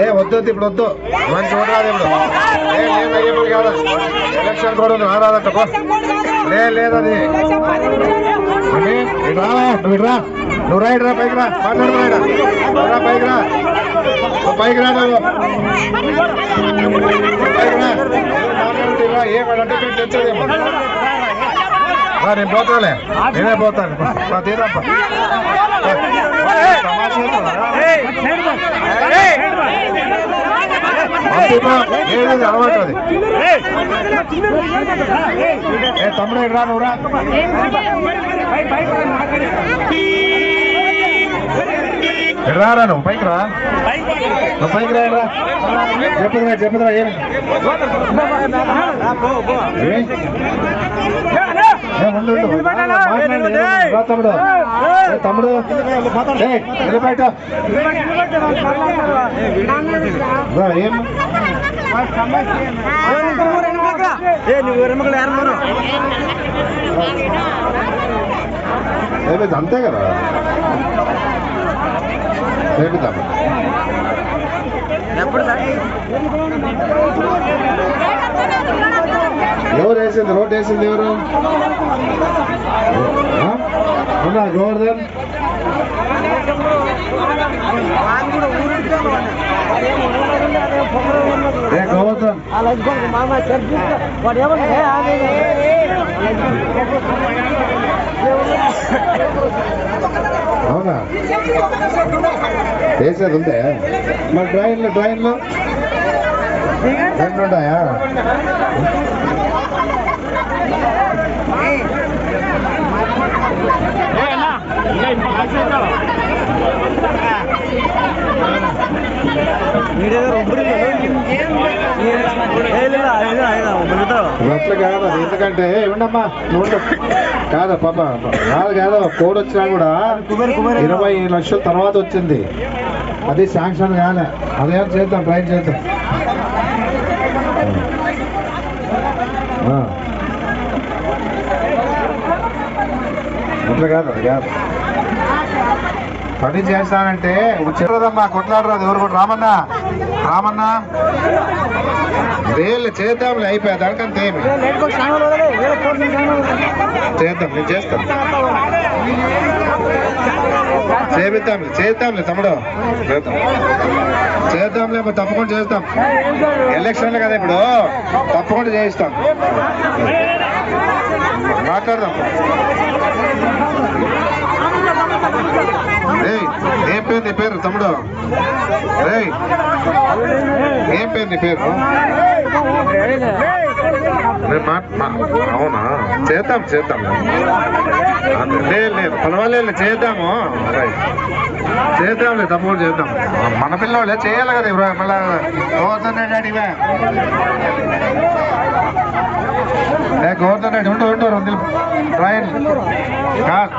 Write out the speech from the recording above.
ఏ వద్దు ఇప్పుడు వద్దు. మంచి చూడరాదు ఇప్పుడు. ఏ కాదు ఎలక్షన్ కూడా ఉంది రాదట లే లేదు నువ్వు రా. నువ్వు రైడ్ రా పైకి రా. మాట్లాడుతున్నా రా పైకి రా. పైకి రా పైకి రా. ఏమంటే తెచ్చేదేమో నేను పోతాలే నేనే పోతాను. తీరప్ప అలవాటు అది ఏ తమ్ముడు ఇటు రా నువ్వు రారా నువ్వు? పైకి రా. నువ్వు పైకి రా ఇటు రా. చెప్పుదురా చెప్పుదురా ఏమి తమ్ముడు. తమ్ముడు. నిలబెట్టు. ఏం అంతే కదా. చేపిద్దాం ఎవరు వేసింది? రోడ్ వేసింది ఎవరు? ఆ? గోవర్ధన్? ఏ గోవర్ధన్? అవునా? వేసేది ఉందే? మరి డ్రాయింగ్లో డ్రాయింగ్లో? రెండు ఉన్నాయా అట్లా కాదు ఎందుకంటే ఉండమ్మా నువ్వు కాదు కాదా పాప కాదు కాదు కోడ్ వచ్చినా కూడా ఇరవై లక్షల తర్వాత వచ్చింది అది శాంక్షన్ కాలే అదే చేద్దాం ట్రై చేద్దాం ఆ. అట్లా కాదు అది కాదు పని చేస్తానంటే చెప్పదమ్మా కొట్లాడరాదు ఎవరు కూడా రామన్నా రామన్నా. వేళ్ళు చేద్దాంలే అయిపోయా దానికంతే ఏమి? చేద్దాం నేను చేస్తాను. చేపిద్దాంలే చేద్దాంలే తమ్ముడు. చేద్దాం. చేద్దాంలే మరి తప్పకుండా చేస్తాం. ఎలక్షన్లు కదా ఇప్పుడు. తప్పకుండా చేయిస్తాం. మాట్లాడదాం ఏయ్ ఏం పేరు నీ పేరు తమ్ముడు? రే ఏం పేరు నీ పేరు? నేను అవునా? చేద్దాం చేద్దాం. లేదు లేదు పర్వాలేదు చేద్దాము. రైట్. చేద్దాంలే తప్పకుండా చేద్దాం. మన పిల్లవాళ్ళే చేయాలి కదా ఇప్పుడు మళ్ళా గోవర్ధన్ రెడ్డి అడిగా గోవర్ధన్ రెడ్డి ఉండు ఉండు రెండు ట్రైన్ కాదు